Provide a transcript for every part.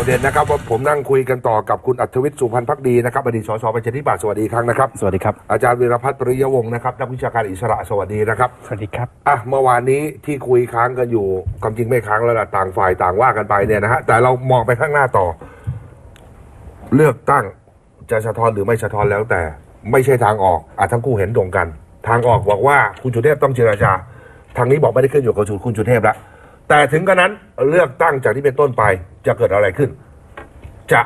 าวเด่นนะครับว่าผมนั่งคุยกันต่อกับคุณอัธวิทย์สุพรรณพักดีนะครับอดีตสสประชาธิปัตย์สวัสดีอีกครั้งนะครับ สวัสดีครับ อาจารย์วีรพัฒน์ปริยวงศ์นะครับนักวิชาการอิสระสวัสดีนะครับ สวัสดีครับอะเมื่อวานนี้ที่คุยค้างกันอยู่ความจริงไม่ค้างแล้วล่ะต่างฝ่ายต่างว่ากันไปเนี่ยนะฮะแต่เรามองไปข้างหน้าต่อ เลือกตั้งจะสะท้อนหรือไม่สะท้อนแล้วแต่ ไม่ใช่ทางออกอะทั้งคู่เห็นตรงกัน ทางออกบอกว่าคุณจุเทพต้องเจรจาทางนี้บอกไม่ได้ขึ้นอยู่กับคุณจุเทพแล้วแต่ถึงกระนั้นเลือกตั้งจากที่เป็นต้นไป จะเกิดอะไรขึ้น จะ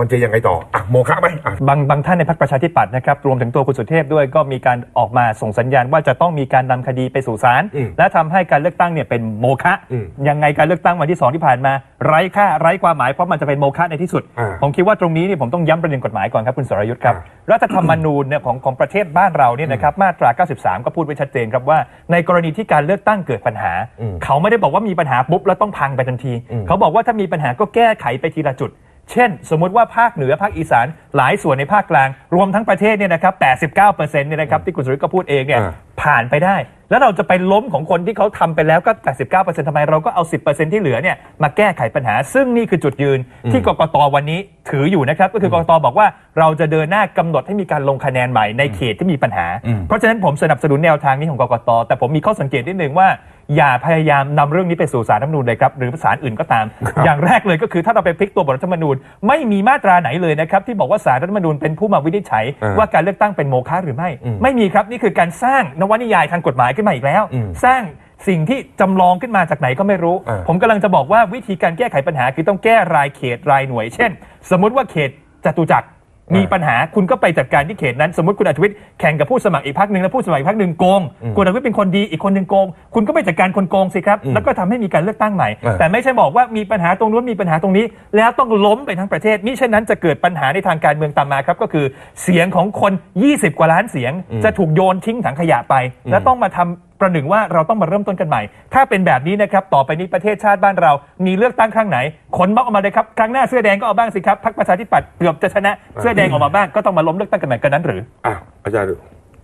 มันจะยังไงต่ออะโมฆะไหมอะ บางบางท่านในพรรคประชาธิปัตย์นะครับรวมถึงตัวคุณสุเทพด้วยก็มีการออกมาส่งสัญญาณว่าจะต้องมีการนำคดีไปสู่ศาลอืมและทำให้การเลือกตั้งเนี่ยเป็นโมฆะอืมยังไงการเลือกตั้งวันที่สองที่ผ่านมา ไร้ค่าไร้ความหมายเพราะมันจะเป็นโมฆะในที่สุด อ่าผมคิดว่าตรงนี้เนี่ยผมต้องย้ำประเด็นกฎหมายก่อนครับคุณสรยุทธ์ครับ อ่า รัฐธรรมนูญเนี่ยของของประเทศบ้านเราเนี่ยนะครับมาตรา 93 ก็พูดไว้ชัดเจนครับว่า ในกรณีที่การเลือกตั้งเกิดปัญหาเขาไม่ได้บอกว่ามีปัญหาปุ๊บแล้วต้องพังไปทันทีเขาบอกว่าถ้ามีปัญหาก็แก้ไขไปทีละจุด เช่น สมมุติว่าภาคเหนือภาคอีสาน หลายส่วนในภาคกลาง รวมทั้งประเทศเนี่ยนะครับ 89%เนี่ยนะครับที่คุณสุริยก็พูดเองเนี่ยอ่า ผ่านไปได้ แล้วเราจะไปล้มของคนที่เขาทำไปแล้วก็ 89%ทำไมเราก็เอา 10%ที่เหลือเนี่ยมาแก้ไขปัญหา ซึ่งนี่คือจุดยืนที่กกตวันนี้ถืออยู่นะครับ ก็คือกกตบอกว่าเราจะเดินหน้ากำหนดให้มีการลงคะแนนใหม่ในเขตที่มีปัญหา เพราะฉะนั้นผมสนับสนุนแนวทางนี้ของกกตแต่ผมมีข้อสังเกตนิดนึงว่า อย่าพยายามนำเรื่องนี้ไปสู่สารรัฐธรรมนูญเลยครับหรือศาลอื่นก็ตาม อย่างแรกเลยก็คือถ้าเราไปพลิกตัวบทรัฐธรรมนูญไม่มีมาตราไหนเลยนะครับที่บอกว่าสารรัฐธรรมนูญเป็นผู้มาวินิจฉัย อ่าว่าการเลือกตั้งเป็นโมฆะหรือไม่ไม่มีครับนี่คือการสร้างนวนิยายทางกฎหมายขึ้นมาอีกแล้ว อืมสร้างสิ่งที่จำลองขึ้นมาจากไหนก็ไม่รู้ อ่า ผมกำลังจะบอกว่าวิธีการแก้ไขปัญหาคือต้องแก้รายเขตรายหน่วย เช่น สมมุติว่าเขตจตุจักร มีปัญหาคุณก็ไปจัดการที่เขตนั้น สมมติคุณอัธวิทย์แข่งกับผู้สมัครอีกพักหนึ่งแล้วผู้สมัครอีกพักหนึ่งโกงคุณอัธวิทย์เป็นคนดีอีกคนหนึ่งโกง คุณก็ไปจัดการคนโกงสิครับ แล้วก็ทำให้มีการเลือกตั้งใหม่อ่าแต่ไม่ใช่บอกว่ามีปัญหาตรงนู้นมีปัญหาตรงนี้ แล้วต้องล้มไปทั้งประเทศมิฉะนั้นจะเกิดปัญหาในทางการเมืองตามมาครับก็คือเสียงของคน 20 กว่าล้านเสียง จะถูกโยนทิ้งถังขยะไป และต้องมาทำ ประหนึ่งว่าเราต้องมาเริ่มต้นกันใหม่ ถ้าเป็นแบบนี้นะครับ ต่อไปนี้ประเทศชาติบ้านเรา มีเลือกตั้งครั้งไหน ขนม็อกออกมาเลยครับ ครั้งหน้าเสื้อแดงก็เอาบ้างสิครับ พรรคประชาธิปัตย์เกือบจะชนะ เสื้อแดงออกมาบ้าง ก็ต้องมาล้มเลือกตั้งกันใหม่กันนั้นหรือ อะอาจารย์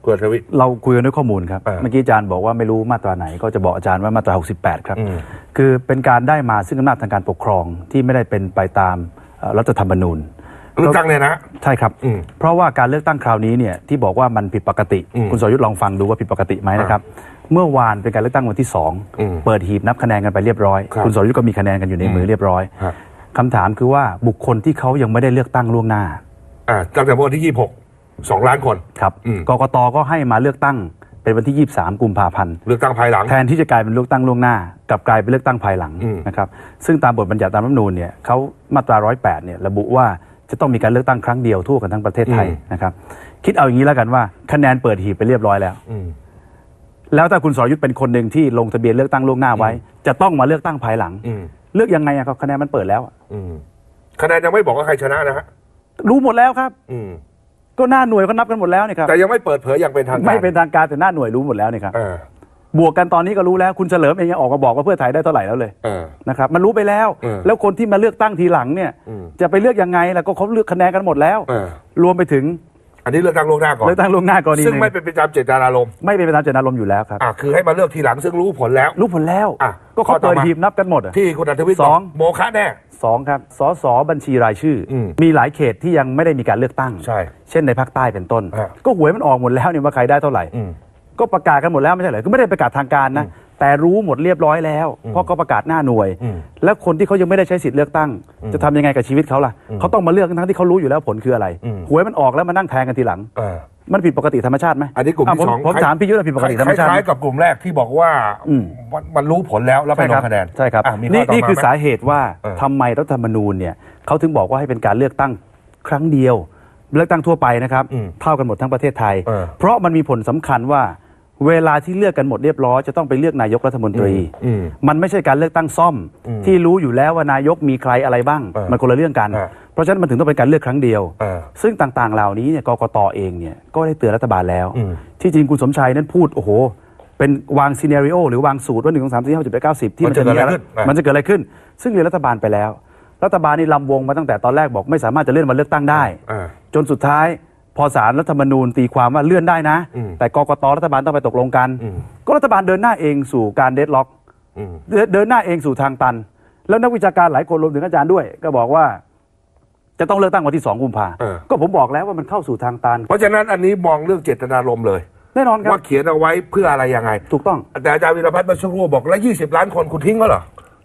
คุณอัธวิทย์เราคุยกันด้วยข้อมูลครับ เออเมื่อกี้อาจารย์บอกว่าไม่รู้มาตราไหน ก็จะบอกอาจารย์ว่ามาตรา 68 ครับ อืม คือเป็นการได้มาซึ่งอำนาจทางการปกครองที่ไม่ได้เป็นไปตามเอ่อรัฐธรรมนูญเลือกตั้งเนี่ยนะ ใช่ครับ อืมเพราะว่าการเลือกตั้งคราวนี้เนี่ยที่บอกว่ามันผิดปกติ อืมคุณสรยุทธ์ลองฟังดูว่าผิดปกติไหมนะครับ เมื่อวานเป็นการเลือกตั้งวันที่สองอืมเปิดหีบนับคะแนนกันไปเรียบร้อยครับคุณสรยุทธ์ก็มีคะแนนกันอยู่ในมือเรียบร้อยฮะคำถามคือว่าบุคคลที่เขายังไม่ได้เลือกตั้งล่วงหน้าอะตั้งแต่เมื่อวันที่ยี่หกสองล้านคนครับอืมกกตก็ให้มาเลือกตั้งเป็นวันที่ 23 กุมภาพันธ์เลือกตั้งภายหลัง แทนที่จะกลายเป็นเลือกตั้งล่วงหน้ากลับกลายเป็นเลือกตั้งภายหลังอืมนะครับซึ่งตามบทบัญญัติตามรัฐธรรมนูญเนี่ยเขามาตรา 108 เนี่ยระบุว่าจะต้องมีการเลือกตั้งครั้งเดียวทั่วกันทั้งประเทศไทยนะครับคิดเอาอย่างนี้แล้วกันว่าคะแนนเปิดหีบไปเรียบร้อยแล้วอืม แล้วถ้าคุณสรยุทธ์เป็นคนหนึ่งที่ลงทะเบียนเลือกตั้งล่วงหน้าไว้ จะต้องมาเลือกตั้งภายหลัง อืมเลือกยังไงอะครับคะแนนมันเปิดแล้วอะอืมคะแนนยังไม่บอกว่าใครชนะนะฮะรู้หมดแล้วครับ อืมก็หน้าหน่วยก็นับกันหมดแล้วนี่ครับแต่ยังไม่เปิดเผยอย่างเป็นทางการไม่เป็นทางการแต่หน้าหน่วยรู้หมดแล้วนี่ครับเออบวกกันตอนนี้ก็รู้แล้วคุณเฉลิมเองยังออกมาบอกว่าเพื่อไทยได้เท่าไหร่แล้วเลยเออ นะครับมันรู้ไปแล้ว เออแล้วคนที่มาเลือกตั้งทีหลังเนี่ย อืมจะไปเลือกยังไงล่ะก็เขาเลือกคะแนนกันหมดแล้ว เออ รวมไปถึง อันนี้เลือกตั้งล่วงหน้าก่อนเลือกตั้งล่วงหน้ากรณีซึ่งหนึ่งไม่เป็นไปตามเจตนารมณ์ไม่เป็นไปตามเจตนารมณ์อยู่แล้วครับ อะคือให้มาเลือกทีหลังซึ่งรู้ผลแล้ว รู้ผลแล้ว อะก็เขาข้อต่อเปิดมาหีบนับกันหมดอะ ที่คุณอัธวิทย์สองบกโมฆะแน่ สองครับสสบัญชีรายชื่ออมมีหลายเขตที่ยังไม่ได้มีการเลือกตั้ง ใช่เช่นในภาคใต้เป็นต้นฮะก็หวยมันออกหมดแล้วเนี่ยว่าใครได้เท่าไหร่ อืมก็ประกาศกันหมดแล้วไม่ใช่เหรอก็ไม่ได้ประกาศทางการนะ แต่รู้หมดเรียบร้อยแล้ว เพราะก็ประกาศหน้าหน่วยอืมแล้วคนที่เขายังไม่ได้ใช้สิทธิ์เลือกตั้ง จะทำยังไงกับชีวิตเขาล่ะเขาต้องมาเลือกทั้งๆที่เขารู้อยู่แล้วผลคืออะไรอืมหวยมันออกแล้วมานั่งแทงกันทีหลังเออมันผิดปกติธรรมชาติไหมอันนี้กลุ่มะที่ผมสองผมถามพี่ยุทธว่าผิดปกติธรรมชาติคไหมล้ายๆกับกลุ่มแรกที่บอกว่าอืมมันมันรู้ผลแล้วแล้วไปลงคะแนนใช่ครับอะมีข้นี่อต่อนี่มาคือไหมสาเหตุว่าเออทำไมรัฐธรรมนูญเนี่ยเขาถึงบอกว่าให้เป็นการเลือกตั้งครั้งเดียว เลือกตั้งทั่วไปนะครับอืมเท่ากันหมดทั้งประเทศไทยเออเพราะมันมีผลสำคัญว่า เวลาที่เลือกกันหมดเรียบร้อยจะต้องไปเลือกนายกรัฐมนตรีอืมมันไม่ใช่การเลือกตั้งซ่อมอืมที่รู้อยู่แล้วว่านายกมีใครอะไรบ้างเออมันคนละเรื่องกันเออเพราะฉะนั้นมันถึงต้องเป็นการเลือกครั้งเดียวเออซึ่งต่างๆ เหล่านี้เนี่ยกกตเองเนี่ยก็ได้เตือนรัฐบาลแล้วอืมที่จริงคุณสมชัยนั้นพูดโอ้โหเป็นวางซีเนริโอหรือวางสูตรว่าหนึ่งสองสามสี่ห้าหกเจ็ดแปดเก้าสิบที่มันจะเกิดอะไรขึ้นอะมันจะเกิดอะไรขึ้น ซึ่งเรียนรัฐบาลไปแล้ว รัฐบาลนี่ลำวงมาตั้งแต่ตอนแรกบอกไม่สามารถจะเลื่อนมาเลือกตั้งได้อ่าจนสุดท้าย พอสารรัฐธรรมนูญตีความว่าเลื่อนได้นะ อืมแต่กกตรัฐบาลต้องไปตกลงกัน อืม ก็รัฐบาลเดินหน้าเองสู่การเดดล็อก อืม เดินเดินหน้าเองสู่ทางตัน แล้วนักวิชาการหลายคนรวมถึงอาจารย์ด้วย ก็บอกว่า จะต้องเลือกตั้งวันที่สองกุมภาเออ ก็ผมบอกแล้วว่ามันเข้าสู่ทางตันเพราะฉะนั้นอันนี้มองเรื่องเจตนารมณ์เลย แน่นอนครับว่าเขียนเอาไว้เพื่ออะไรยังไง ถูกต้อง แต่อาจารย์วีรพัฒน์เมื่อสักครู่บอกแล้วยี่สิบล้านคนคุณทิ้งแล้วเหรอ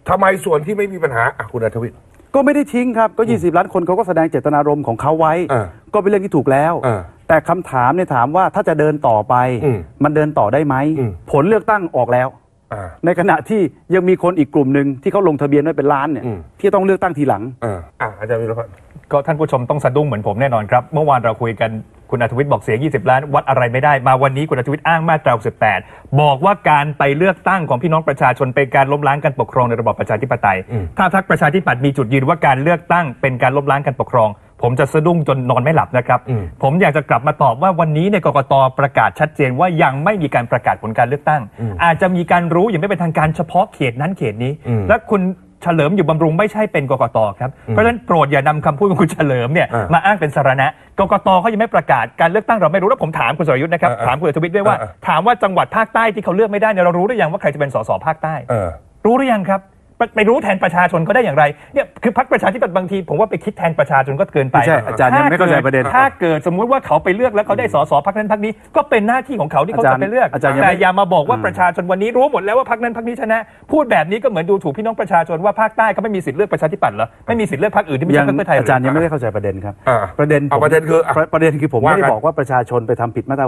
ทำไมส่วนที่ไม่มีปัญหาอะคุณอัธวิทย์ ก็ไม่ได้ทิ้งครับ ก็ 20 ล้านคนเขาก็แสดงเจตนารมณ์ของเขาไว้เออก็เป็นเรื่องที่ถูกแล้วเออแต่คำถามเนี่ยถามว่าถ้าจะเดินต่อไป อืมมันเดินต่อได้ไหม อืม ผลเลือกตั้งออกแล้ว อ่า ในขณะที่ยังมีคนอีกกลุ่มหนึ่งที่เขาลงทะเบียนไว้เป็นล้านเนี่ยอืม ที่ต้องเลือกตั้งทีหลัง อ่าอะอาจารย์วีรพัฒน์ก็ท่านผู้ชมต้องสะดุ้งเหมือนผมแน่นอนครับ เมื่อวานเราคุยกัน คุณอัธวิทย์บอกเสีย 20 ล้านวัดอะไรไม่ได้ มาวันนี้คุณอัธวิทย์อ้างมาตรา18บอกว่าการไปเลือกตั้งของพี่น้องประชาชนเป็นการล้มล้างการปกครองในระบอบประชาธิปไตยอืมถ้าพรรคประชาธิปัตย์มีจุดยืนว่าการเลือกตั้งเป็นการล้มล้างการปกครอง ผมจะสะดุ้งจนนอนไม่หลับนะครับ ผมอยากจะกลับมาตอบว่าวันนี้ในยกกตประกาศชัดเจนว่ายังไม่มีการประกาศผลการเลือกตั้ง อาจจะมีการรู้อย่างไม่เป็นทางการเฉพาะเขตนั้นเขตนี้อืมและคุณ เฉลิมอยู่บำรุงไม่ใช่เป็นกกตครับ เพราะฉะนั้นโปรดอย่านำคำพูดของคุณเฉลิมเนี่ยอ่ามมาอ้างเป็นสาระกกตเขายังไม่ประกาศการเลือกตั้งเราไม่รู้แล้วผมถามคุณสรยุทธ์นะครับ อ่าถามคุณอัธวิทย์ด้วยว่า อ่า ถามว่าจังหวัดภาคใต้ที่เขาเลือกไม่ได้เนี่ยเรารู้หรือยังว่าใครจะเป็นสสภาคใต้ เออ รู้หรือยังครับ ไปไปรู้แทนประชาชนก็ได้อย่างไรเนี่ยคือพรรคประชาธิปัตย์บางที ผมว่าไปคิดแทนประชาชนก็เกินไปไม่ใช่อาจารย์ยังไม่เข้าใจประเด็นถ้าเกิดสมมุติว่าเขาไปเลือกแล้วเขาได้สสพรรคนั้นพรรคนี้ก็เป็นหน้าที่ของเขาที่เขาอาจารจะย์ไปเลือกอาจารย์ยังไม่แต่อย่ามาบอกว่าประชาชนวันนี้รู้หมดแล้วว่าพรรคนั้นพรรคนี้ชนะพูดแบบนี้ก็เหมือนดูถูกพี่น้องประชาชนว่าภาคใต้เขาไม่มีสิทธิ์เลือกประชาธิปัตย์เหรอไม่มีสิทธิ์เลือกพรรคอื่นที่ไม่ยัใช่พรรคเพื่อไทยเหรอาจารย์ยังไม่ได้เข้าใจประเด็นครับอ่าประเด็นเอาผมประเด็นคืออะประประเด็นคือผมว่าไม่ได้กันบอกว่าประชาชนไปทำผิดมาตรา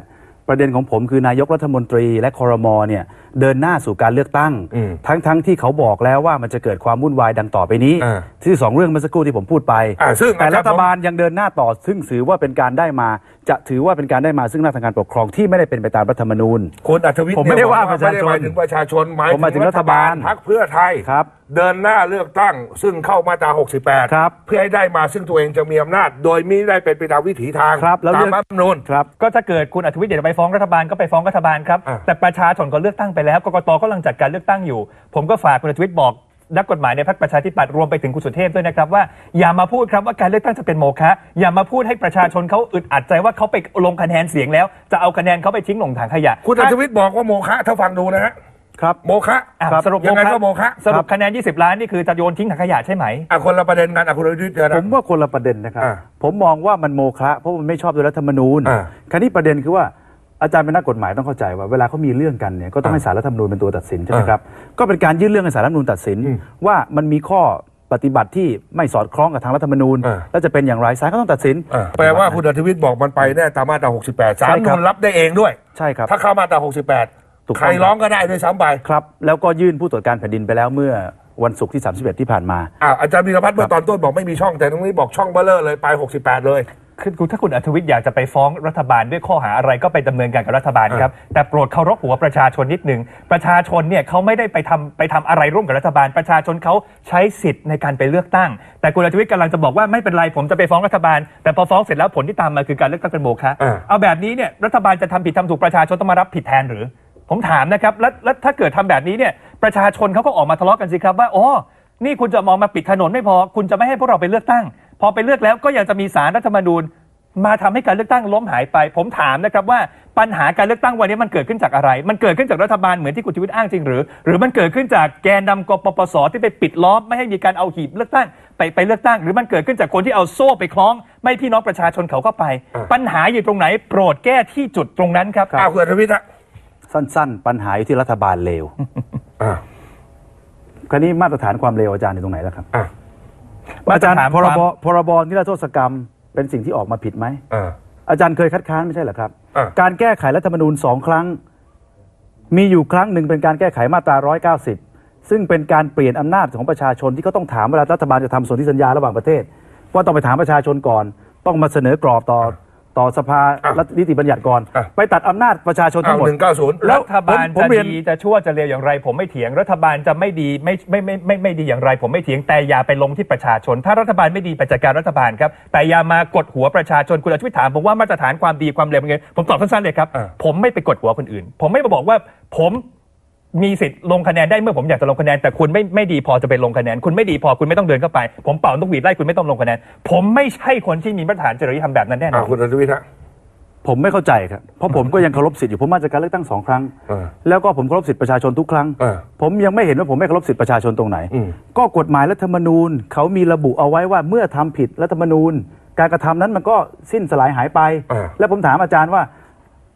68ประเด็นของผมคือนายกรัฐมนตรีและคอรมอเนี่ย เดินหน้าสู่การเลือกตั้งอืมทั้งทั้งที่เขาบอกแล้วว่ามันจะเกิดความวุ่นวายดังต่อไปนี้อ่าที่สองเรื่องเมื่อสักครู่ที่ผมพูดไปอ่าซึ่งแต่อาจารย์รัฐบาลยังเดินหน้าต่อ ซึ่งถือว่าเป็นการได้มา จะถือว่าเป็นการได้มาซึ่งหน้าทางการปกครองที่ไม่ได้เป็นไปตามรัฐธรรมนูญคุณอัธวิทย์ผมไม่ได้เนี่ยว่าบอกประชาชนไม่ได้หมายถึงประชาชนหมายผมหมายถึถึงงรัรัฐฐบาบาลลพรรคเพื่อไทยครับเดินหน้าเลือกตั้ง ซึ่งเข้ามาตรา 68 ครับ เพื่อให้ได้มาซึ่งตัวเองจะมีอำนาจ โดยไม่ได้เป็นไปตามวิถีทางครับแล้วตามเรื่องรัฐธรรมนูญครับก็ถ้าเกิดคุณอัธวิทย์อยากจะไปฟ้องรัฐบาลก็ไปฟ้องรัฐบาลครับอะแต่ประชาชนก็เลือกตั้งไปแล้วกกตก็กำลังจัดการเลือกตั้งอยู่ ผมก็ฝากคุณอัธวิทย์บอกนักกฎหมายในพรรคประชาธิปัตย์รวมไปถึงคุณสุเทพด้วยนะครับว่าอย่ามาพูดครับว่าการเลือกตั้งจะเป็นโมฆะอย่ามาพูดให้ประชาชนเขาอึดอัดใจว่าเขาไปลงคะแนนเสียงแล้ว จะเอาคะแนนเขาไปทิ้งลงถังขยะคุณอัธวิทย์บอกว่าโมฆะถ้าฟังดูนะฮะครับโมฆะอะครับสรุปยังไงก็โมฆะสรุปคะแนน 20 ล้านนี่คือจะโยนทิ้งถังขยะใช่ไหมอะคนละประเด็นกันอะคุณอัธวิทย์เจอผนะมว่าคนละประเด็นนะครับ อ่าผมมองว่ามันโมฆะเพราะมันไม่ชอบด้วยรัฐธรรมนูญอ่า คราวนี้ประเด็นคือว่า อาจารย์เป็นนักกฎหมายต้องเข้าใจว่าเวลาเขามีเรื่องกันเนี่ยก็ต้องให้สารรัฐธรรมนูญเป็นตัวตัดสินใช่ไหมอ่าครับก็เป็นการยื่นเรื่องให้สารรัฐธรรมนูญตัดสินอืมว่ามันมีข้อปฏิบัติที่ไม่สอดคล้องกับทางรัฐธรรมนูญอ่าแล้วจะเป็นอย่างไรศาลก็ต้องตัดสินอะแปลว่าคุณอัธวิทย์บอกมันไปแน่ตามมาตรา 68ศาลใช่ครันูบนรับได้เองด้วยใช่ครับถ้าเข้ามาตราถูก68ต้องใครร้องก็ได้ด้วยซ้ำไปครับแล้วก็ยื่นผู้ตรวจการแผ่นดินไปแล้วเมื่อวันศุกร์ที่ 31 ที่ผ่านมาอะอาจารย์วีรพัฒน์เมื่อตอนต้นบอกไม่มีช่องแต่ตรงนี้บอกช่องเบลเลอร์เลยไป 68 เลย คือถ้าคุณอัธวิทย์อยากจะไปฟ้องรัฐบาลด้วยข้อหาอะไรก็ไปดำเนินการกับรัฐบาลครับ แต่โปรดเคารพหัวประชาชนนิดหนึ่งประชาชนเนี่ยเขาไม่ได้ไปทำไปทำอะไรร่วมกับรัฐบาล ประชาชนเขาใช้สิทธิ์ในการไปเลือกตั้ง แต่คุณอัธวิทย์กำลังจะบอกว่าไม่เป็นไรผมจะไปฟ้องรัฐบาล แต่พอฟ้องเสร็จแล้วผลที่ตามมาคือการเลือกตั้งเป็นโมฆะอ่าเอาแบบนี้เนี่ยรัฐบาลจะทำผิดทำถูกประชาชนต้องมารับผิดแทนหรือ ผมถามนะครับแล้วแล้วถ้าเกิดทำแบบนี้เนี่ยประชาชนเขาก็ออกมาทะเลาะกันสิครับว่าอ๋อนี่คุณจะมองมาปิดถนนไม่พอ คุณจะไม่ให้พวกเราไปเลือกตั้ง พอไปเลือกแล้วก็ยังจะมีสารรัฐธรรมนูญ มาทำให้การเลือกตั้งล้มหายไป ผมถามนะครับว่าปัญหาการเลือกตั้งวันนี้มันเกิดขึ้นจากอะไร มันเกิดขึ้นจากรัฐบาลเหมือนที่คุณชีวิตอ้างจริงหรือ หรือมันเกิดขึ้นจากแกนนำกปปสที่ไปปิดล้อมไม่ให้มีการเอาหีบเลือกตั้งไปไปเลือกตั้ง หรือมันเกิดขึ้นจากคนที่เอาโซ่ไปคล้อง ไม่ให้พี่น้องประชาชนเขาเข้าไปอ่าปัญหาอยู่ตรงไหน โปรดแก้ที่จุดตรงนั้นครับอ้าวคุณอัธวิทย์ฮะสั้น ๆ ปัญหาอยู่ที่รัฐบาลเลวอ่าคราวนี้มาตรฐานความเลวอาจารย์อยู่ตรงไหนแล้วครับ อ่ามาตรฐานอาจารย์พรความบพรบนิรโทษกรรมเป็นสิ่งที่ออกมาผิดไหมอ่าอาจารย์เคยคัดค้านไม่ใช่เหรอครับอะการแก้ไขรัฐธรรมนูญสองครั้ง มีอยู่ครั้งหนึ่งเป็นการแก้ไขมาตรา 190 ซึ่งเป็นการเปลี่ยนอำนาจของประชาชนที่เขาต้องถามเวลารัฐบาลจะทำสนธิสัญญาระหว่างประเทศ ว่าต้องไปถามประชาชนก่อน ต้องมาเสนอกรอบต่อ ต่อสภาอะรัฐนิติบัญญัติก่อน อะ ไปตัดอำนาจประชาชนทั้อ้าวงหมด หนึ่งเก้าศูนย์ แล้วรัฐบาลผมผมจะเรียน ดีจะชั่วจะเลวอย่างไร ผมไม่เถียงรัฐบาลจะไม่ดีไม่ไม่ไม่ไม่ไม่ดีอย่างไร ผมไม่เถียงแต่อย่าไปลงที่ประชาชน ถ้ารัฐบาลไม่ดีไปจัดการรัฐบาลครับแต่อย่ามากดหัวประชาชนคุณอาชีพถามผมว่ามาตรฐานความดีความเลวเป็นไงผมตอบสั้นๆเลยครับ อ่า ผมไม่ไปกดหัวคนอื่น ผมไม่มาบอกว่าผม มีสิทธิ์ลงคะแนนได้เมื่อผมอยากจะลงคะแนนแต่คุณไม่ไม่ดีพอจะไปลงคะแนนคุณไม่ดีพอคุณไม่ต้องเดินเข้าไป ผมเป่าต้องหวีดไล่คุณไม่ต้องลงคะแนนผมไม่ใช่คนที่มีมาตรฐานจริยธรรมแบบนั้นแน่นอ่าอนคุณอัธวิทย์ฮะ ผมไม่เข้าใจครับ เพราะผมก็ยังเคารพสิทธิ์อยู่ผมมาจากการเลือกตั้งสองครั้ง เออแล้วก็ผมเคารพสิทธิประชาชนทุกครั้ง เออผมยังไม่เห็นว่าผมไม่เคารพสิทธิประชาชนตรงไหน อืม ก็กฎหมายรัฐธรรมนูญเขามีระบุเอาไว้ว่าเมื่อทำผิดรัฐธรรมนูญ การกระทำนั้นมันก็สิ้นสลายหายไป เออแล้วผมถามอาจารย์ว่า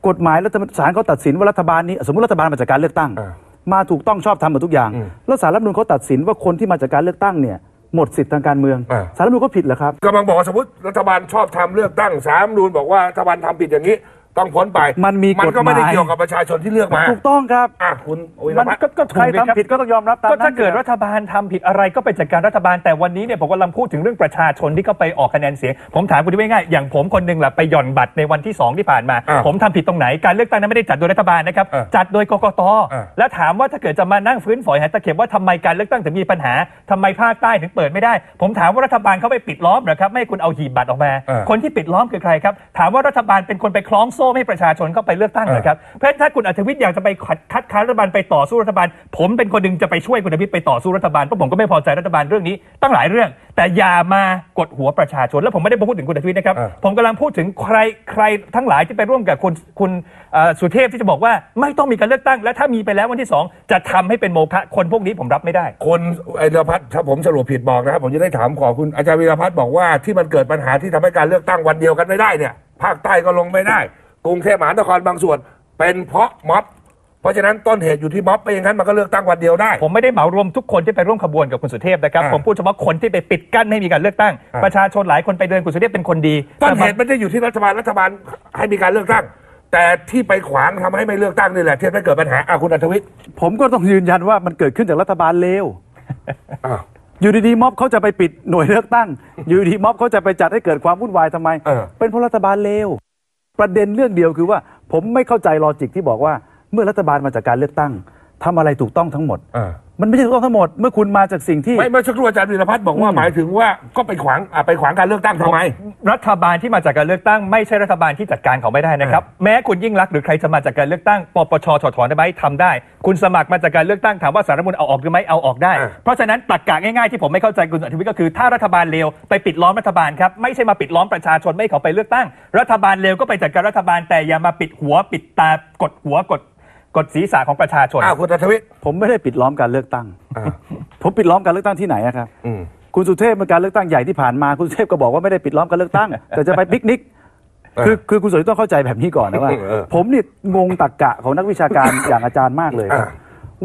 กฎหมายรัฐธรรมศาลเขาตัดสินว่ารัฐบาลนี้ สมมติรัฐบาลมาจากการเลือกตั้ง เออ มาถูกต้องชอบทำหมดทุกอย่างอืมแล้วสารรัฐธรรมนูญเขาตัดสินว่าคนที่มาจากการเลือกตั้งเนี่ยหมดสิทธิทางการเมืองเออสารรัฐธรรมนูญเขาผิดเหรอครับ กำลังบอกว่าสมมติรัฐบาลชอบทำเลือกตั้งสามนูนบอกว่ารัฐบาลทำผิดอย่างนี้ ต้องพ้นไปมันมีมันก็ไม่ได้กฎหมายเกี่ยวกับประชาชนที่เลือกมาถูกต้องครับอะคุณวิรมันพัฒน์ ก็ก็ถูใครกไหมครับทำผิดก็ต้องยอมรับตามก็นั้นถ้าเกิดรัฐบาลทำผิดอะไรก็ไปจัดการรัฐบาลแต่วันนี้เนี่ยผมกำลังพูดถึงเรื่องประชาชนที่เขาไปออกคะแนนเสียง ผมถามคุณได้ง่ายๆอย่างผมคนหนึ่งแหละไปหย่อนบัตรในวันที่ 2 ที่ผ่านมา อ่าผมทำผิดตรงไหนการเลือกตั้งนั้นไม่ได้จัดโดยรัฐบาลนะครับอ่าจัดโดยกกตอ่าแล้วถามว่าถ้าเกิดจะมานั่งฟื้นฝอยหาตะเข็บว่าทำไมการเลือกตั้งถึงมีปัญหาทำไมภาคใต้ถึงเปิดไม่ได้ ผมถามว่ารัฐบาลเขาไปปิดล้อมเหรอครับไม่ให้คุณเอาหีบบัตรออกมาอ่าคนที่ปิดล้อมคือใครครับถามว่ารัฐบาลเป็นคนไปคล้องโซ่ไม่ให้ประชาชนเข้าไปเลือกตั้งเหรอครับเพราะฉะนั้นถ้าคุณอัธวิทย์อยากจะไปขัดคัดค้านรัฐบาลไปต่อสู้รัฐบาล ผมเป็นคนหนึ่งจะไปช่วยคุณอัธวิทย์ไปต่อสู้รัฐบาลเพราะผมก็ไม่พอใจรัฐบาลเรื่องนี้ตั้งหลายเรื่อง แต่อย่ามากดหัวประชาชน แล้วผมไม่ได้พูดถึงคุณอัธวิทย์นะครับอ่าผมกำลังพูดถึงใครใครทั้งหลายที่ไปร่วมกับคุณคุณเอ่อสุเทพที่จะบอกว่าไม่ต้องมีการเลือกตั้ง และถ้ามีไปแล้ววันที่สองจะทำให้เป็นโมฆะคนพวกนี้ผมรับไม่ได้ คนไอรพัฒน์ถ้าผมสรุปผิดบอกนะครับผมจะได้ถามขอคุณอาจารย์วีรพัฒน์บอกว่าที่มันเกิดปัญหาที่ทำให้การเลือกตั้งวันเดียวกันไม่ได้เนี่ยภาคใต้ก็ลงไม่ได้ กรุงเทพมหานครบางส่วน เป็นเพราะม็อบ เพราะฉะนั้นต้นเหตุอยู่ที่ม็อบไปอย่างนั้นมันก็เลือกตั้งวันเดียวได้ ผมไม่ได้เหมารวมทุกคนที่ไปร่วมขบวนกับคุณสุเทพนะครับ อ่าผมพูดเฉพาะคนที่ไปปิดกั้นให้มีการเลือกตั้ง อ่า ประชาชนหลายคนไปเดินคุณสุเทพเป็นคนดีต้นเหแต่ตุไม่ได้อยู่ที่รัฐบาลรัฐบาลให้มีการเลือกตั้ง แต่ที่ไปขวางทำให้ไม่เลือกตั้งนี่แหละที่ทำให้เกิดปัญหาอะคุณอัธวิทย์ผมก็ต้องยืนยันว่ามันเกิดขึ้นจากรัฐบาลเลว อ้าว อยู่ดีๆม็อบเขาจะไปปิดหน่วยเลือกตั้ง อยู่ดีๆม็อบเขาจะไปจัดให้เกิดความวุ่นวายทำไม เออ เป็นเพราะรัฐบาลเลว ประเด็นเรื่องเดียวคือว่า ผมไม่เข้าใจลอจิกที่บอกว่า เมื่อรัฐบาลมาจากการเลือกตั้งทำอะไรถูกต้องทั้งหมดอ มันไม่ใช่ถูกต้องทั้งหมดเมื่อคุณมาจากสิ่งที่ ไม่เมื่อสักครู่อาจารย์วีรพัฒน์บอกว่าหมายถึงว่าก็ไปขวางอะไปขวางการเลือกตั้งทำไม รัฐบาลที่มาจากการเลือกตั้งไม่ใช่รัฐบาลที่จัดการเขาไม่ได้นะครับ แม้คุณยิ่งรักษณ์หรือใครจะมาจากการเลือกตั้งปปชถอดถอนได้ไหมทำได้ คุณสมัครมาจากการเลือกตั้งถามว่าสารรัฐธรรมนูลเอาออกหรือไม่เอาออกได้ อ่าเพราะฉะนั้นตรรกะง่ายๆที่ผมไม่เข้าใจคุณอธิวิทย์ก็คือถ้ารัฐบาลเลวไปปิดล้อมรัฐบาลครับไม่ใช่มาปิดล้อมประชาชนไม่ให้เขาไปเลือกตั้ง รัฐบาลเลวก็ไปจัดการรัฐบาลแต่อย่ามาปิดหัวปิดตากดหัวกด กดศีรษะของประชาชน อ้าวคุณอัธวิทย์ผมไม่ได้ปิดล้อมการเลือกตั้งอ่าผมปิดล้อมการเลือกตั้งที่ไหนอะครับ อืม คุณสุเทพเมื่อการเลือกตั้งใหญ่ที่ผ่านมา คุณสุเทพก็บอกว่าไม่ได้ปิดล้อมการเลือกตั้ง แต่จะไปปิกนิกเออคือคือคุณสุเทพต้องเข้าใจแบบนี้ก่อนนะว่า เออ ผมนี่งงตักกะของนักวิชาการ อย่างอาจารย์มากเลยครับอ่า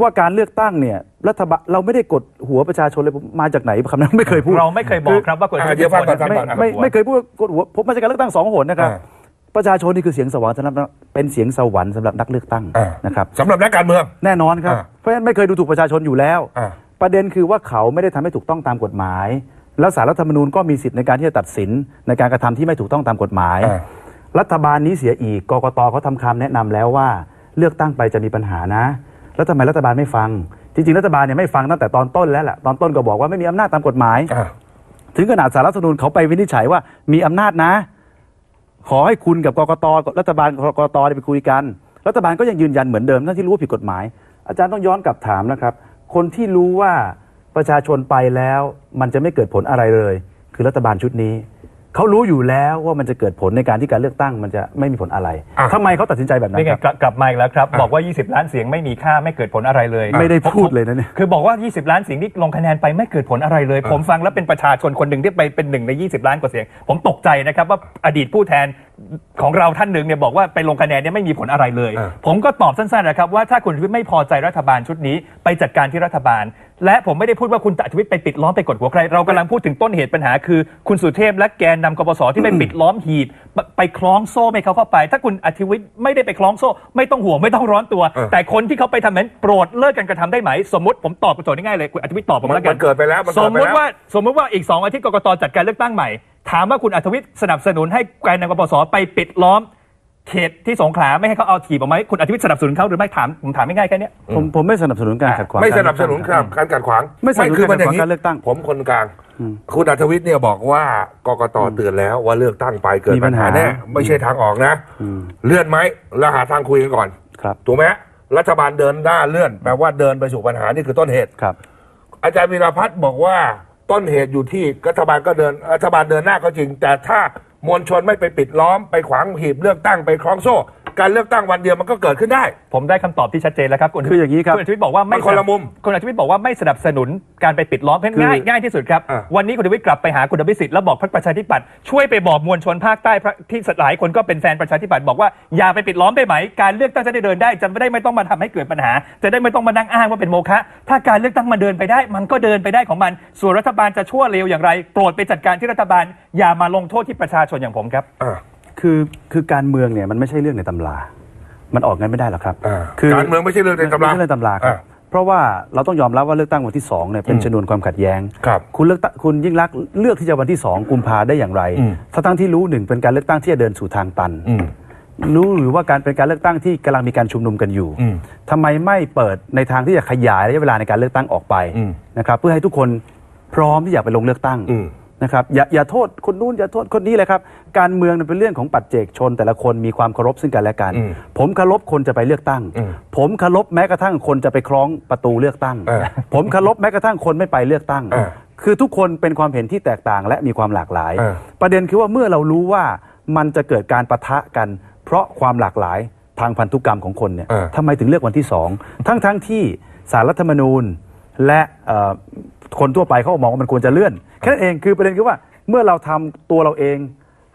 ว่าการเลือกตั้งเนี่ยรัฐบาลเราไม่ได้กดหัวประชาชนเลยผมมาจากไหนคำนั้นไม่เคยพูด เราไม่เคยบอกครับว่าคุณอธิวิทย์อ่าเดี๋ยวฟังก่อนเป็นคฟังก่อนไม่ไม่เคยพูดว่ากดหัวผมมาจากการเลือกตั้งสองหนนะครับ อ่า ประชาชนนี่คือเสียงสวรรค์สำหรับเป็นเสียงสวรรค์สำหรับนักเลือกตั้งอ่า นะครับ สำหรับนักการเมือง แน่นอนครับ อ่า เพราะฉะนั้นไม่เคยดูถูกประชาชนอยู่แล้ว อ่า ประเด็นคือว่าเขาไม่ได้ทำให้ถูกต้องตามกฎหมาย แล้วสารรัฐธรรมนูญก็มีสิทธิ์ในการที่จะตัดสินในการกระทำที่ไม่ถูกต้องตามกฎหมาย อ่า รัฐบาลนี้เสียอีกกกตเขาทำคำแนะนำแล้วว่า เลือกตั้งไปจะมีปัญหานะ แล้วทำไมรัฐบาลไม่ฟัง จริงๆ รัฐบาลเนี่ยไม่ฟังตั้งแต่ตอนต้นแล้วแหละตอนต้นก็บอกว่าไม่มีอำนาจตามกฎหมาย อ่า ถึงขนาดสารรัฐธรรมนูญเขาไปวินิจฉัยว่ามีอำนาจนะ ขอให้คุณกับกกตรัฐบาลกกตไปคุยกัน รัฐบาลก็ยังยืนยันเหมือนเดิมทั้งที่รู้ว่าผิดกฎหมาย อาจารย์ต้องย้อนกลับถามนะครับ คนที่รู้ว่าประชาชนไปแล้ว มันจะไม่เกิดผลอะไรเลย คือรัฐบาลชุดนี้ เขารู้อยู่แล้วว่ามันจะเกิดผลในการที่การเลือกตั้งมันจะไม่มีผลอะไรอะ ทำไมเขาตัดสินใจแบบนั้นนี่ไงครับ กลับกลับมาอีกแล้วครับ บอกว่า 20 ล้านเสียงไม่มีค่าไม่เกิดผลอะไรเลยไม่ได้พูดเลยนะเนี่ย คือบอกว่า 20 ล้านเสียงที่ลงคะแนนไปไม่เกิดผลอะไรเลย ผมฟังแล้วเป็นประชาชนคนหนึ่งที่ไปเป็นหนึ่งใน 20 ล้านกว่าเสียง ผมตกใจนะครับว่าอดีตผู้แทนของเราท่านหนึ่งเนี่ยบอกว่าไปลงคะแนนเนี่ยไม่มีผลอะไรเลย อ่า ผมก็ตอบสั้นๆนะครับว่าถ้าคุณชีวิตไม่พอใจรัฐบาลชุดนี้ ไปจัดการที่รัฐบาล และผมไม่ได้พูดว่าคุณตัดชีวิตไปปิดล้อมไปกดหัวใคร เรากำลังพูดถึงต้นเหตุปัญหาคือ คุณสุเทพและแกนนำกปสที่ไปปิดล้อมหีบไปไปคล้องโซ่ไม่เขาเข้าไป ถ้าคุณอธิวิทย์ไม่ได้ไปคล้องโซ่ ไม่ต้องห่วงไม่ต้องร้อนตัว เออ แต่คนที่เขาไปทำนั้นโปรดเลิกกันกระทำได้ไหม สมมติผมตอบโจทย์ง่ายๆเลยคุณอธิวิทย์ตอบผมมันแล้วกัมันน เกิดไปแล้วมันสเกิมดไปมติแล้วว่าสมมติว่าอีก 2 อาทิตย์กกตจัดการเลือกตั้งใหม่ ถามว่าคุณอัธวิทย์สนับสนุนให้แกนนำกปสไปปิดล้อม เขตที่สงขลาไม่ให้เขาเอาถีบออกมาให้คุณอัธวิทย์สนับสนุนเขาหรือไม่ถามผมถามง่ายๆแค่เนี้ย ผมผมไม่สนับสนุนการขัดขวางไม่สนับสนุนครับการกัดขวางไม่สนับสนุนคือมันอย่างนี้การเลือกตั้ง ผมคนกลาง คุณอัธวิทย์เนี่ยบอกว่ากกตเตือนแล้วว่าเลือกตั้งไปเกิดมีปัปัญญหาหาแน่ไม่ใช่ทางออกนะเลื่อนไหมแล้วหาทางคุยกันก่อนครับถูกไหมรัฐบาลเดินหน้าเลื่อนแปลว่าเดินไปสู่ปัญหานี่คือต้นเหตุครับ อาจารย์วีรพัฒน์บอกว่าต้นเหตุอยู่ที่รัฐบาลก็เดินรัฐบาลเดินหน้าก็จริง แต่ถ้า มวลชนไม่ไปปิดล้อมไปขวางหีบเลือกตั้งไปคล้องโซ่ การเลือกตั้งวันเดียวมันก็เกิดขึ้นได้ ผมได้คำตอบที่ชัดเจนแล้วครับคุณคืออย่างนี้ครับ คุณอนุวิทย์บอกว่าไม่มันคนละมุมคุณอนุวิทย์บอกว่าไม่สนับสนุนการไปปิดล้อมเพราะคือง่ายง่ายที่สุดครับ อะ วันนี้คุณอนุวิทย์กลับไปหาคุณอภิสิทธิ์แล้วบอกพรรคประชาธิปัตย์ช่วยไปบอกมวลชนภาคใต้พระที่หลายคนก็เป็นแฟนประชาธิปัตย์บอกว่าอย่าไปปิดล้อมได้ไหม การเลือกตั้งจะได้เดินได้จะไม่ได้ไม่ต้องมาทำให้เกิดปัญหา จะได้ไม่ต้องมานั่งอ้างว่าเป็นโมฆะถ้าการเลือกตั้งมันเดินไปได้ มันก็เดินไปได้ของมัน ส่วนรัฐบาลจะชั่วเลวอย่างไรโปรดไปจัดการที่รัฐบาลอย่ามาลงโทษที่ประชาชนอย่างผมครับ อ่า คือคือการเมืองเนี่ยมันไม่ใช่เรื่องในตำรา มันออกงั้นไม่ได้หรอกครับอ่าการเมืองไม่ใช่เรื่องในตำราไม่ใช่เรื่องตำราครับอ่าเพราะว่าเราต้องยอมรับว่าเลือกตั้งวันที่สองเนี่ยเป็นชนวนความขัดแย้งครับคุณเลือกตั้งคุณยิ่งรักษณ์เลือกที่จะวันที่สองกุมภาได้อย่างไรอืมทั้งๆที่รู้หนึ่งเป็นการเลือกตั้งที่จะเดินสู่ทางตันอืมรู้หรือว่าการเป็นการเลือกตั้งที่กำลังมีการชุมนุมกันอยู่อืมทำไมไม่เปิดในทางที่จะขยายระยะเวลาในการเลือกตั้งออกไปอืมนะครับเพื่อให้ทุกคนพร้อมที่อยากไปลงเลือกตั้งอืม นะครับอย่าอย่าโทษคนนู้นอย่าโทษคนนี้เลยครับ การเมืองมันเป็นเรื่องของปัจเจกชน แต่ละคนมีความเคารพซึ่งกันและกันอืมผมเคารพคนจะไปเลือกตั้งอืมผมเคารพแม้กระทั่งคนจะไปคล้องประตูเลือกตั้งเออผมเคารพแม้กระทั่งคนไม่ไปเลือกตั้งเออคือทุกคนเป็นความเห็นที่แตกต่างและมีความหลากหลายเออประเด็นคือว่าเมื่อเรารู้ว่ามันจะเกิดการประทะกัน เพราะความหลากหลายทางพันธุกรรมของคนเนี่ยเออทำไมถึงเลือกวันที่สองทั้งทั้งที่สารรัฐธรรมนูญและเอ่อ คนทั่วไปเขาก็มองว่ามันควรจะเลื่อนแค่นั้นเองคือประเด็นคือว่าเมื่อเราทำตัวเราเอง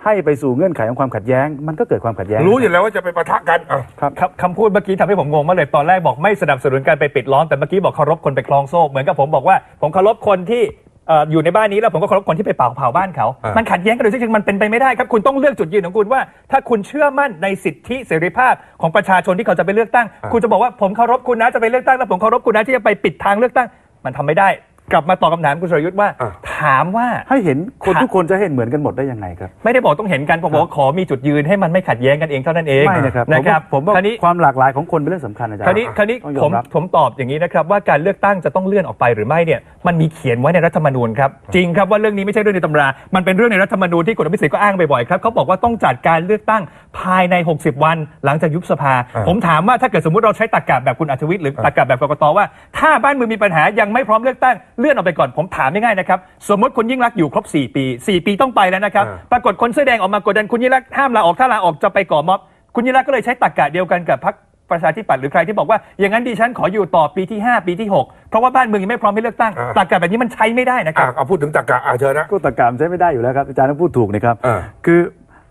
ให้ไปสู่เงื่อนไขของความขัดแย้ง มันก็เกิดความขัดแย้ง รู้อยู่แล้วว่าจะไปปะทะกันอะครับครับคำพูดเมื่อกี้ทำให้ผมงงมากเลยตอนแรกบอกไม่สนับสนุนการไปปิดล้อมแต่เมื่อกี้บอกเคารพคนไปคลองโซ่เหมือนกับผมบอกว่าผมเคารพคนที่เอ่ออยู่ในบ้านนี้แล้วผมก็เคารพคนที่ไปเผาเผาบ้านเขา อ่ามั มันขัดแย้งกันโดยที่จริงมันเป็นไปไม่ได้ครับคุณต้องเลือกจุดยืนของคุณว่า ถ้าคุณเชื่อมั่นในสิทธิเสรีภาพของประชาชนที่เขาจะไปเลือกตั้ง คุณจะบอกว่าผมเคารพคุณนะจะไปเลือกตั้งแล้วผมเคารพคุณนะที่จะไปปิดทางเลือกตั้ง มันทำไม่ได้ กลับมาตอบคำถามคุณสรยุทธ์ว่า อะ ถามว่าให้เห็นคนค่ะทุกคนจะเห็นเหมือนกันหมดได้ยังไงครับ ไม่ได้บอกต้องเห็นกันผมบอกว่าขอมีจุดยืนให้มันไม่ขัดแย้งกันเองเท่านั้นเองไม่นะครับนะครับผมว่าคราวนี้ ความหลากหลายของคนเป็นเรื่องสำคัญอาจารย์คราวนี้คราวนี้ต้องยผอมมรับ ผมตอบอย่างนี้นะครับว่าการเลือกตั้งจะต้องเลื่อนออกไปหรือไม่เนี่ยมันมีเขียนไว้ในรัฐธรรมนูญครับจริงครับว่าเรื่องนี้ไม่ใช่เรื่องในตำรา มันเป็นเรื่องในรัฐธรรมนูญที่คุณอภิสิทธิ์ก็อ้างบ่อยๆครับเขาบอกว่าต้องจัดการเลือกตั้งภายใน 60 วันหลังจากยุบสภา อ่า ผมถามว่าถ้าเกิดสมมติเราใช้ตรรกะแบบคุณอัธวิทย์หรือตรรกะแบบกกตว่า ถ้าบ้านเมืองมีปัญหายังไม่พร้อมเลือกตั้งเลื่อนออกไปก่อนผมถามง่ายๆนะครับ สมมติคุณยิ่งรักษณ์อยู่ครบ 4 ปี 4 ปีต้องไปแล้วนะครับ อ่า ปรากฏคนเสื้อแดงออกมากดดันคุณยิ่งรักษณ์ห้ามลาออกถ้าลาออกจะไปก่อม็อบ คุณยิ่งรักษณ์ก็เลยใช้ตรรกะเดียวกันกับพรรคประชาธิปัตย์หรือใครที่บอกว่าอย่างนั้นดิฉันขออยู่ต่อปีที่ 5 ปีที่ 6 เพราะว่าบ้านเมืองยังไม่พร้อมให้เลือกตั้งอ่า ตรรกะแบบนี้มันใช้ไม่ได้นะคอะรับเอาพูดถึงตะกะอะเชิญนะ ก็ตรรกามใช้ไม่ได้อยู่แล้วครับ อาจารย์ต้องพูดถูกนะครับอ่าคือ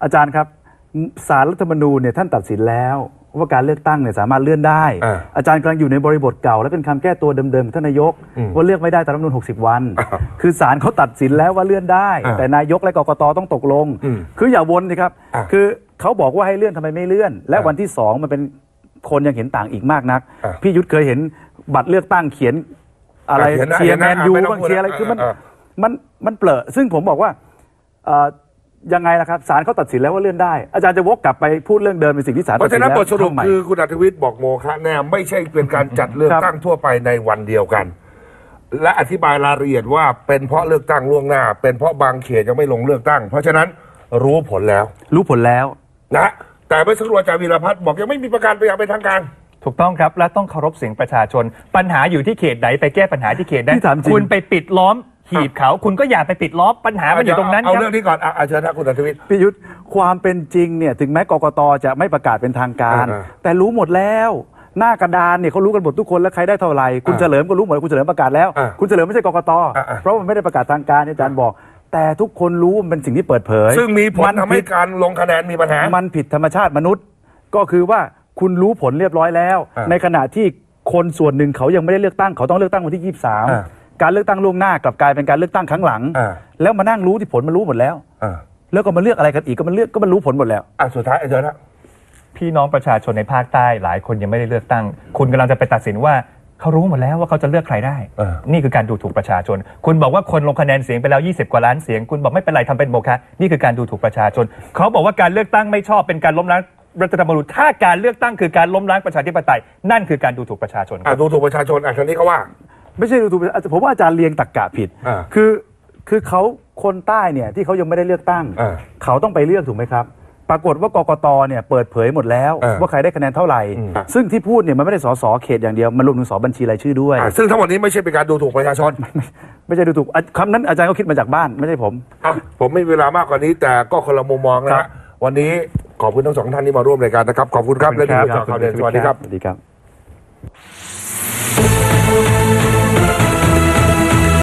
อาจารย์ครับสารรัฐธรรมนูญเนี่ยท่านตัดสินแล้ว ว่าการเลือกตั้งเนี่ยสามารถเลื่อนได้อ่าอาจารย์กำลังอยู่ในบริบทเก่า และเป็นคำแก้ตัวเดิมๆของท่านนายกอืมว่าเลือกไม่ได้ตามรัฐธรรมนูญ60 วันอ่าคือศาลเขาตัดสินแล้วว่าเลื่อนได้อ่าแต่นายกและกกตต้องตกลงอืมคืออย่าวนสิครับอ่าคือเขาบอกว่าให้เลื่อนทำไมไม่เลื่อน และอ่าวันที่สองมันเป็นคนยังเห็นต่างอีกมากนักอ่าพี่ยุทธเคยเห็นบัตรเลือกตั้งเขียนอะไรอ่าเขียนนะเชียร์เขียนแมนะนยูไม่ต้องบ้างพูดเชียร์อะไรนะคือมันอ่ามันมันเปลอะซึ่งผมบอกว่าเอ่อ ยังไงล่ะครับศาลเขาตัดสินแล้วว่าเลื่อนได้ อาจารย์จะวกกลับไปพูดเรื่องเดิมเป็นสิ่งที่ศาลเพตัดราะสิฉะนนั้นแล้วบทสรุปทำใหม่คือคุณอัธวิทย์บอกโมฆะแน่ไม่ใช่เป็นการจัดเลือกครับตั้งทั่วไปในวันเดียวกัน และอธิบายรายละเอียดว่าเป็นเพราะเลือกตั้งล่วงหน้า เป็นเพราะบางเขตยังไม่ลงเลือกตั้ง เพราะฉะนั้นรู้ผลแล้วรู้ผลแล้ว นะแต่เมื่อสักครู่อาจารย์วีรพัฒน์บอกยังไม่มีประกาศไปอย่างเป็นทางการ ถูกต้องครับ และต้องเคารพเสียงประชาชน ปัญหาอยู่ที่เขตไหนไปแก้ปัญหาที่เขตนั้นที่ถามจริง คุณไปปิดล้อม หีบเขาคุณก็อย่าไปปิดล้อมปัญหามันอยู่ตรงนั้นคเอารับเรื่องนี้ก่อนอะอะเชิญนะคุณอัธวิทย์พี่ยุทธความเป็นจริงเนี่ยถึงแม้กกตจะไม่ประกาศเป็นทางการอ่าแต่รู้หมดแล้วหน้ากระดานเนี่ยเขารู้กันหมดทุกคนแล้วใครได้เท่าไหร่คุณอ่าเฉลิมก็รู้หมดคุณเฉลิมประกาศแล้วอ่าคุณเฉลิมไม่ใช่กกตอ่าอ่าเพราะมันไม่ได้ประกาศทางการเนี่ยอาจารย์บอก แต่ทุกคนรู้มันเป็นสิ่งที่เปิดเผย ซึ่งมีผลนทำให้ผิดการลงคะแนนมีปัญหา มันผิดธรรมชาติมนุษย์ ก็คือว่าคุณรู้ผลเรียบร้อยแล้วอ่าในขณะที่คนส่วนหนึ่งเขายังไม่ได้เลือกตั้งเขาต้องเลือกตั้งวันที่อ่า23 การเลือกตั้งล่วงหน้ากลับกลายเป็นการเลือกตั้งครั้งหลัง อ่า แล้วมานั่งรู้ที่ผลมันรู้หมดแล้ว อ่าแล้วก็มาเลือกอะไรกันอีกก็มันเลือกก็มันรู้ผลหมดแล้ว อะสุดท้ายเชิญนะ พี่น้องประชาชนในภาคใต้หลายคนยังไม่ได้เลือกตั้ง คุณกำลังจะไปตัดสินว่าเขารู้หมดแล้วว่าเขาจะเลือกใครได้ เออ นี่คือการดูถูกประชาชน คุณบอกว่าคนลงคะแนนเสียงไปแล้ว 20 กว่าล้านเสียง คุณบอกไม่เป็นไรทำเป็นโมฆะนี่คือการดูถูกประชาชน เขาบอกว่าการเลือกตั้งไม่ชอบเป็นการล้มล้างรัฐธรรมนูญถ้าการเลือกตั้งคือการล้มล้างประชาธิปไตย นั่นคือการดูถูกประชาชนคอะรับดูถูกประชาชนอะทางนี้เขาว่า ไม่ใช่ดูถูกอาจจะผมว่าอาจารย์เรียงตรกกะผิด อ่าคือคือเขาคนใต้เนี่ยที่เขายังไม่ได้เลือกตั้ง อ่าเขาต้องไปเลือกถูกไหมครับ ปรากฏว่ากกตเนี่ยเปิดเผยหมดแล้วเออว่าใครได้คะแนนเท่าไหร่ อืม ซึ่งที่พูดเนี่ยมันไม่ได้สสเขตอย่างเดียว มันรวมถึงสบัญชีรายชื่อด้วย อะซึ่งทั้งหมดนี้ไม่ใช่เป็นการดูถูกประชาชนไม่ใช่ดูถูกอะคำนั้นอาจารย์ก็คิดมาจากบ้านไม่ใช่ผม อะผมไม่มีเวลามากกว่านี้ แต่ก็คนละมุมมองนะครัฮะบ วันนี้ขอบคุณทั้งสองท่านที่มาร่วมรายการนะครับ ขอบคุณครับและนี่คือข่าวข่าวเด่นสวัสดีครับ สวัสดีครับ